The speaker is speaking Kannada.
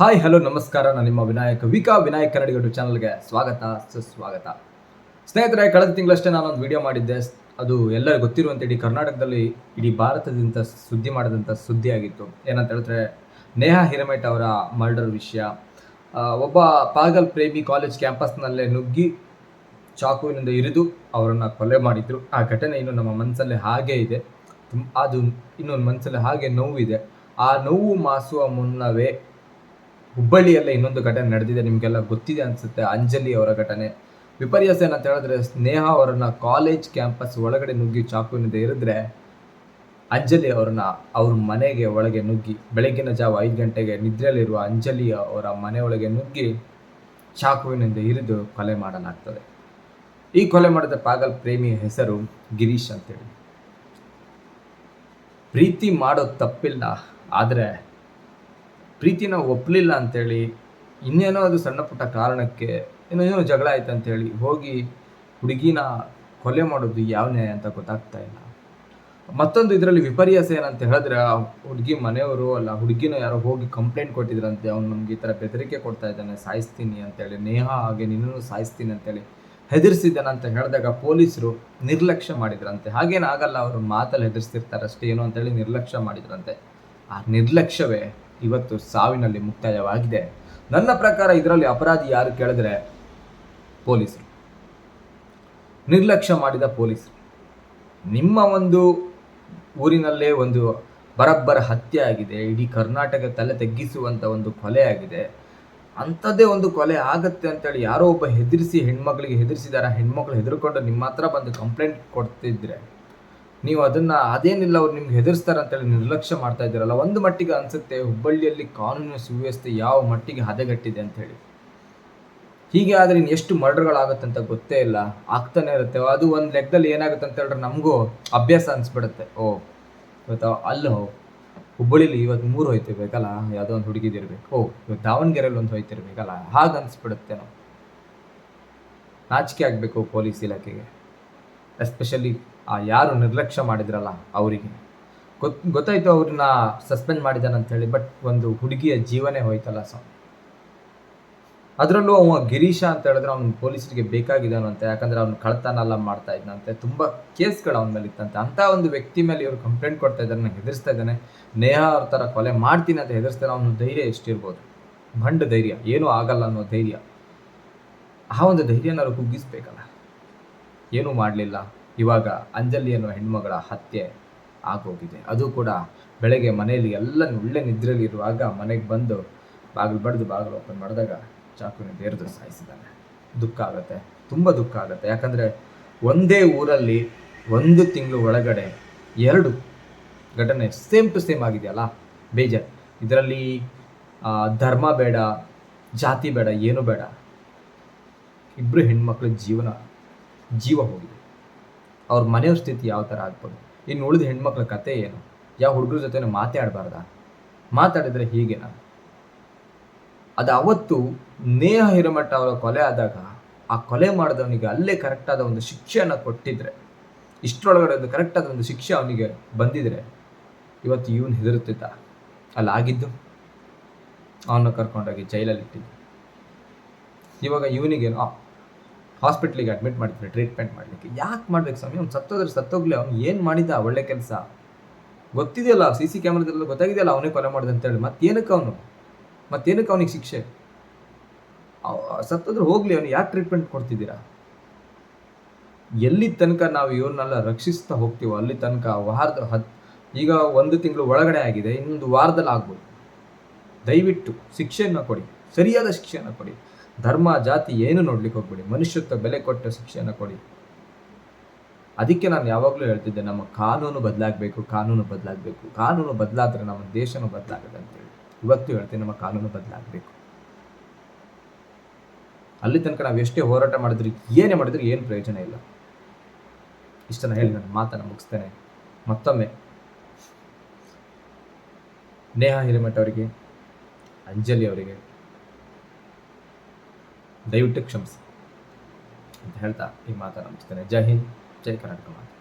ಹಾಯ್ ಹಲೋ ನಮಸ್ಕಾರ. ನಾನು ನಿಮ್ಮ ವಿನಾಯಕ ವಿಕಾ, ವಿನಾಯಕ್ ಕನ್ನಡ ಯೂಟ್ಯೂಬ್ ಚಾನಲ್ಗೆ ಸ್ವಾಗತ, ಸುಸ್ವಾಗತ. ಸ್ನೇಹಿತರೆ, ಕಳೆದ ತಿಂಗಳಷ್ಟೇ ನಾನೊಂದು ವಿಡಿಯೋ ಮಾಡಿದ್ದೆ. ಅದು ಎಲ್ಲರಿಗೂ ಗೊತ್ತಿರುವಂತೆ ಇಡೀ ಕರ್ನಾಟಕದಲ್ಲಿ, ಇಡೀ ಭಾರತದಿಂದ ಸುದ್ದಿ ಮಾಡಿದಂಥ ಸುದ್ದಿ ಆಗಿತ್ತು. ಏನಂತ ಹೇಳಿದ್ರೆ, ನೇಹಾ ಹಿರೇಮೇಟ್ ಅವರ ಮರ್ಡರ್ ವಿಷಯ. ಒಬ್ಬ ಪಾಗಲ್ ಪ್ರೇಮಿ ಕಾಲೇಜ್ ಕ್ಯಾಂಪಸ್ನಲ್ಲೇ ನುಗ್ಗಿ ಚಾಕುವಿನಿಂದ ಇರಿದು ಅವರನ್ನು ಕೊಲೆ ಮಾಡಿದ್ರು. ಆ ಘಟನೆ ಇನ್ನು ನಮ್ಮ ಮನಸ್ಸಲ್ಲಿ ಹಾಗೆ ಇದೆ. ಅದು ಇನ್ನೊಂದು ಮನಸ್ಸಲ್ಲಿ ಹಾಗೆ ನೋವಿದೆ. ಆ ನೋವು ಮಾಸುವ ಮುನ್ನವೇ ಹುಬ್ಬಳ್ಳಿಯಲ್ಲೇ ಇನ್ನೊಂದು ಘಟನೆ ನಡೆದಿದೆ, ನಿಮಗೆಲ್ಲ ಗೊತ್ತಿದೆ ಅನ್ಸುತ್ತೆ. ಅಂಜಲಿ ಅವರ ಘಟನೆ. ವಿಪರ್ಯಾಸ ಏನಂತ ಹೇಳಿದ್ರೆ, ಸ್ನೇಹ ಅವರನ್ನ ಕಾಲೇಜ್ ಕ್ಯಾಂಪಸ್ ಒಳಗಡೆ ನುಗ್ಗಿ ಚಾಕುವಿನಿಂದ ಇರಿದ್ರೆ ಅಂಜಲಿ ಅವ್ರನ್ನ ಅವ್ರ ಮನೆಗೆ ಒಳಗೆ ನುಗ್ಗಿ ಬೆಳಗಿನ ಜಾವ ಐದು ಗಂಟೆಗೆ ನಿದ್ರೆಯಲ್ಲಿರುವ ಅಂಜಲಿ ಅವರ ಮನೆ ಒಳಗೆ ನುಗ್ಗಿ ಚಾಕುವಿನಿಂದ ಇರಿದು ಕೊಲೆ ಮಾಡಲಾಗ್ತದೆ. ಈ ಕೊಲೆ ಮಾಡಿದ ಪಾಗಲ್ ಪ್ರೇಮಿಯ ಹೆಸರು ಗಿರೀಶ್ ಅಂತೇಳಿ. ಪ್ರೀತಿ ಮಾಡೋದು ತಪ್ಪಿಲ್ಲ, ಆದರೆ ಪ್ರೀತಿನ ಒಪ್ಪಲಿಲ್ಲ ಅಂತೇಳಿ, ಇನ್ನೇನೋ ಅದು ಸಣ್ಣ ಪುಟ್ಟ ಕಾರಣಕ್ಕೆ ಏನೋ ಏನೋ ಜಗಳ ಆಯ್ತು ಅಂತೇಳಿ ಹೋಗಿ ಹುಡುಗಿನ ಕೊಲೆ ಮಾಡೋದು ಯಾವ ನ್ಯಾಯ ಅಂತ ಗೊತ್ತಾಗ್ತಾ ಇಲ್ಲ. ಮತ್ತೊಂದು ಇದರಲ್ಲಿ ವಿಪರ್ಯಾಸ ಏನಂತ ಹೇಳಿದ್ರೆ, ಆ ಹುಡುಗಿ ಮನೆಯವರು ಅಲ್ಲ, ಹುಡುಗಿನ ಯಾರೋ ಹೋಗಿ ಕಂಪ್ಲೇಂಟ್ ಕೊಟ್ಟಿದ್ರಂತೆ, ಅವ್ನು ನಮ್ಗೆ ಈ ಥರ ಬೆದರಿಕೆ ಕೊಡ್ತಾ ಇದ್ದಾನೆ, ಸಾಯಿಸ್ತೀನಿ ಅಂತೇಳಿ, ನೇಹ ಹಾಗೆ ನಿನ್ನೂ ಸಾಯಿಸ್ತೀನಿ ಅಂತೇಳಿ ಹೆದರ್ಸಿದ್ದಾನೆ ಅಂತ ಹೇಳಿದಾಗ ಪೊಲೀಸರು ನಿರ್ಲಕ್ಷ್ಯ ಮಾಡಿದ್ರಂತೆ. ಹಾಗೇನಾಗಲ್ಲ ಅವರು ಮಾತಲ್ಲಿ ಹೆದರ್ಸ್ತಿರ್ತಾರಷ್ಟೇ ಏನು ಅಂತೇಳಿ ನಿರ್ಲಕ್ಷ್ಯ ಮಾಡಿದ್ರಂತೆ. ಆ ನಿರ್ಲಕ್ಷ್ಯವೇ ಇವತ್ತು ಸಾವಿನಲ್ಲಿ ಮುಕ್ತಾಯವಾಗಿದೆ. ನನ್ನ ಪ್ರಕಾರ ಇದರಲ್ಲಿ ಅಪರಾಧಿ ಯಾರು ಕೇಳಿದ್ರೆ ಪೊಲೀಸರು. ನಿರ್ಲಕ್ಷ್ಯ ಮಾಡಿದ ಪೊಲೀಸರು. ನಿಮ್ಮ ಒಂದು ಊರಿನಲ್ಲೇ ಒಂದು ಬರಬ್ಬರ ಹತ್ಯೆ ಆಗಿದೆ, ಇಡೀ ಕರ್ನಾಟಕ ತಲೆ ತಗ್ಗಿಸುವಂಥ ಒಂದು ಕೊಲೆ ಆಗಿದೆ. ಅಂಥದ್ದೇ ಒಂದು ಕೊಲೆ ಆಗತ್ತೆ ಅಂತೇಳಿ ಯಾರೋ ಒಬ್ಬ ಹೆದರಿಸಿ ಹೆಣ್ಮಕ್ಳಿಗೆ ಹೆದರಿಸಿದಾರ ಹೆಣ್ಮಕ್ಳು ಹೆದರ್ಕೊಂಡು ನಿಮ್ಮ ಹತ್ರ ಬಂದು ಕಂಪ್ಲೇಂಟ್ ಕೊಡ್ತಿದ್ರೆ ನೀವು ಅದನ್ನ ಅದೇನಿಲ್ಲ ಅವ್ರು ನಿಮ್ಗೆ ಹೆದರ್ಸ್ತಾರೆ ಅಂತೇಳಿ ನಿರ್ಲಕ್ಷ್ಯ ಮಾಡ್ತಾ ಇದ್ದೀರಲ್ಲ, ಒಂದು ಮಟ್ಟಿಗೆ ಅನ್ಸುತ್ತೆ ಹುಬ್ಬಳ್ಳಿಯಲ್ಲಿ ಕಾನೂನು ಸುವ್ಯವಸ್ಥೆ ಯಾವ ಮಟ್ಟಿಗೆ ಹದಗೆಟ್ಟಿದೆ ಅಂತ ಹೇಳಿ. ಹೀಗೆ ಆದರೆ ಇನ್ನು ಎಷ್ಟು ಮರ್ಡರ್ಗಳಾಗುತ್ತೆ ಅಂತ ಗೊತ್ತೇ ಇಲ್ಲ, ಆಗ್ತಾನೆ ಇರುತ್ತೆ. ಅದು ಒಂದು ಲೆಕ್ಕದಲ್ಲಿ ಏನಾಗುತ್ತೆ ಅಂತ ಹೇಳಿದ್ರೆ ನಮಗೂ ಅಭ್ಯಾಸ ಅನ್ಸ್ಬಿಡುತ್ತೆ. ಓ, ಇವತ್ತು ಅಲ್ಲೋ, ಹುಬ್ಬಳ್ಳಿಲಿ ಇವತ್ತು ಮೂರು ಹೋಯ್ತಿರ್ಬೇಕಲ್ಲ ಯಾವುದೋ ಒಂದು ಹುಡುಗಿದಿರ್ಬೇಕು ಓ, ಇವತ್ತು ದಾವಣಗೆರೆಯಲ್ಲಿ ಒಂದು ಹೋಯ್ತಿರ್ಬೇಕಲ್ಲ ಹಾಗೆ ಅನ್ಸ್ಬಿಡುತ್ತೆ ನಾವು ನಾಚಿಕೆ ಆಗಬೇಕು ಪೊಲೀಸ್ ಇಲಾಖೆಗೆ, ಎಸ್ಪೆಷಲಿ ಆ ಯಾರು ನಿರ್ಲಕ್ಷ್ಯ ಮಾಡಿದ್ರಲ್ಲ ಅವರಿಗೆ. ಗೊತ್, ಗೊತ್ತಾಯ್ತು ಅವ್ರನ್ನ ಸಸ್ಪೆಂಡ್ ಮಾಡಿದ್ದಾನೆ ಅಂತ ಹೇಳಿ, ಬಟ್ ಒಂದು ಹುಡುಗಿಯ ಜೀವನೇ ಹೋಯ್ತಲ್ಲ ಸೊ ಅದರಲ್ಲೂ ಅವ ಗಿರೀಶ ಅಂತ ಹೇಳಿದ್ರೆ ಅವ್ನು ಪೊಲೀಸರಿಗೆ ಬೇಕಾಗಿದ್ದಾನಂತೆ, ಯಾಕಂದ್ರೆ ಅವ್ನು ಕಳ್ತನ ಎಲ್ಲ ಮಾಡ್ತಾ ಇದ್ದಂತೆ ತುಂಬ ಕೇಸ್ಗಳು ಅವನ ಮೇಲೆ ಇತ್ತಂತೆ. ಅಂತ ಒಂದು ವ್ಯಕ್ತಿ ಮೇಲೆ ಇವರು ಕಂಪ್ಲೇಂಟ್ ಕೊಡ್ತಾ ಇದ್ದಾರೆ, ನಂಗೆ ಹೆದರ್ಸ್ತಾ ಇದ್ದಾನೆ. ನೇಹ ಅವ್ರ ಥರ ಕೊಲೆ ಮಾಡ್ತೀನಿ ಅಂತ ಹೆದರ್ಸ್ತಾನೆ ಅವನು ಧೈರ್ಯ ಎಷ್ಟಿರ್ಬೋದು? ಭಂಡ ಧೈರ್ಯ, ಏನೂ ಆಗಲ್ಲ ಅನ್ನೋ ಧೈರ್ಯ. ಆ ಒಂದು ಧೈರ್ಯನ ಕುಗ್ಗಿಸ್ಬೇಕಲ್ಲ. ಏನೂ ಮಾಡಲಿಲ್ಲ. ಇವಾಗ ಅಂಜಲಿ ಅನ್ನೋ ಹೆಣ್ಮಗಳ ಹತ್ಯೆ ಆಗೋಗಿದೆ. ಅದು ಕೂಡ ಬೆಳಗ್ಗೆ ಮನೆಯಲ್ಲಿ ಎಲ್ಲ ಒಳ್ಳೆ ನಿದ್ರೆಯಲ್ಲಿ ಇರುವಾಗ ಮನೆಗೆ ಬಂದು ಬಾಗಿಲು ಬಡ್ದು ಬಾಗಿಲು ಓಪನ್ ಮಾಡಿದಾಗ ಚಾಕುವಿನ ದೇರ್ದು ಸಾಯಿಸಿದ್ದಾನೆ. ದುಃಖ ಆಗುತ್ತೆ. ತುಂಬ ದುಃಖ ಆಗುತ್ತೆ. ಯಾಕಂದರೆ ಒಂದೇ ಊರಲ್ಲಿ ಒಂದು ತಿಂಗಳು ಒಳಗಡೆ ಎರಡು ಘಟನೆ ಸೇಮ್ ಟು ಸೇಮ್ ಆಗಿದೆಯಲ್ಲ? ಬೇಜಾರು. ಇದರಲ್ಲಿ ಧರ್ಮ ಬೇಡ, ಜಾತಿ ಬೇಡ, ಏನು ಬೇಡ. ಇಬ್ಬರು ಹೆಣ್ಮಕ್ಳ ಜೀವನ ಜೀವ ಹೋಗಿದೆ. ಅವ್ರ ಮನೆಯವ್ರ ಸ್ಥಿತಿ ಯಾವ ಥರ ಆಗ್ಬೋದು? ಇನ್ನು ಉಳಿದ ಹೆಣ್ಮಕ್ಳ ಕತೆ ಏನು? ಯಾವ ಹುಡುಗರ ಜೊತೆ ಮಾತಾಡಬಾರ್ದ? ಮಾತಾಡಿದ್ರೆ ಹೀಗೇನ? ಅದು ಅವತ್ತು ನೇಹ ಹಿರಮಠ ಅವರ ಕೊಲೆ ಆದಾಗ ಆ ಕೊಲೆ ಮಾಡಿದವನಿಗೆ ಅಲ್ಲೇ ಕರೆಕ್ಟಾದ ಒಂದು ಶಿಕ್ಷೆಯನ್ನು ಕೊಟ್ಟಿದ್ರೆ, ಇಷ್ಟರೊಳಗಡೆ ಒಂದು ಕರೆಕ್ಟಾದ ಒಂದು ಶಿಕ್ಷೆ ಅವನಿಗೆ ಬಂದಿದ್ರೆ ಇವತ್ತು ಇವನು ಹೆದರುತ್ತಿದ್ದ. ಅಲ್ಲಿ ಆಗಿದ್ದು ಅವನ್ನ ಕರ್ಕೊಂಡೋಗಿ ಜೈಲಲ್ಲಿ ಇಟ್ಟಿದ್ದ ಇವಾಗ ಇವನಿಗೇನು ಹಾಸ್ಪಿಟ್ಲಿಗೆ ಅಡ್ಮಿಟ್ ಮಾಡ್ತಾರೆ ಟ್ರೀಟ್ಮೆಂಟ್ ಮಾಡಲಿಕ್ಕೆ. ಯಾಕೆ ಮಾಡ್ಬೇಕು ಸ್ವಾಮಿ? ಅವ್ನು ಸತ್ತೋದ್ರೆ ಸತ್ತೋಗ್ಲಿ, ಅವ್ನು ಏನು ಮಾಡಿದ ಒಳ್ಳೆ ಕೆಲಸ? ಗೊತ್ತಿದೆಯಲ್ಲ ಸಿ ಸಿ ಕ್ಯಾಮ್ರಾದಲ್ಲ ಗೊತ್ತಾಗಿದೆಯಲ್ಲ ಅವನೇ ಕೊಲೆ ಮಾಡಿದೆ ಅಂತೇಳಿ ಮತ್ತೇನಕ್ಕೆ ಅವನು? ಮತ್ತೇನಕ್ಕೆ ಅವನಿಗೆ ಶಿಕ್ಷೆ? ಸತ್ತೋದ್ರೆ ಹೋಗ್ಲಿ ಅವನು ಯಾಕೆ ಟ್ರೀಟ್ಮೆಂಟ್ ಕೊಡ್ತಿದ್ದೀರಾ? ಎಲ್ಲಿ ತನಕ ನಾವು ಇವ್ರನ್ನೆಲ್ಲ ರಕ್ಷಿಸ್ತಾ ಹೋಗ್ತೀವೋ, ಅಲ್ಲಿ ತನಕ ವಾರದ ಹತ್ ಈಗ ಒಂದು ತಿಂಗಳು ಒಳಗಡೆ ಆಗಿದೆ, ಇನ್ನೊಂದು ವಾರದಲ್ಲಿ ಆಗ್ಬೋದು. ದಯವಿಟ್ಟು ಶಿಕ್ಷೆಯನ್ನು ಕೊಡಿ, ಸರಿಯಾದ ಶಿಕ್ಷೆಯನ್ನು ಕೊಡಿ. ಧರ್ಮ, ಜಾತಿ ಏನು ನೋಡ್ಲಿಕ್ಕೆ ಹೋಗ್ಬೇಡಿ. ಮನುಷ್ಯತ್ವ ಬೆಲೆ ಕೊಟ್ಟು ಶಿಕ್ಷೆಯನ್ನು ಕೊಡಿ. ಅದಕ್ಕೆ ನಾನು ಯಾವಾಗಲೂ ಹೇಳ್ತಿದ್ದೆ, ನಮ್ಮ ಕಾನೂನು ಬದಲಾಗಬೇಕು ಕಾನೂನು ಬದಲಾಗಬೇಕು. ಕಾನೂನು ಬದಲಾದ್ರೆ ನಮ್ಮ ದೇಶನೂ ಬದಲಾಗದೆ ಅಂತೇಳಿ ಇವತ್ತು ಹೇಳ್ತೀನಿ, ನಮ್ಮ ಕಾನೂನು ಬದಲಾಗಬೇಕು. ಅಲ್ಲಿ ತನಕ ನಾವು ಎಷ್ಟೇ ಹೋರಾಟ ಮಾಡಿದ್ರಿ, ಏನೇ ಮಾಡಿದ್ರು ಏನು ಪ್ರಯೋಜನ ಇಲ್ಲ. ಇಷ್ಟನ್ನು ಹೇಳಿ ನಾನು ಮಾತನ್ನು ಮುಗಿಸ್ತೇನೆ. ಮತ್ತೊಮ್ಮೆ. ನೇಹ ಹಿರೇಮಠ್ ಅವರಿಗೆ, ಅಂಜಲಿ ಅವರಿಗೆ ದಯವಿಟ್ಟು ಕ್ಷಮಿಸಿ ಅಂತ ಹೇಳ್ತಾ ಈ ಮಾತನ್ನು ಮುಗಿಸ್ತೇನೆ. ಜೈ ಹಿಂದ್ ಜೈ ಕರ್ನಾಟಕ ಮಾತು.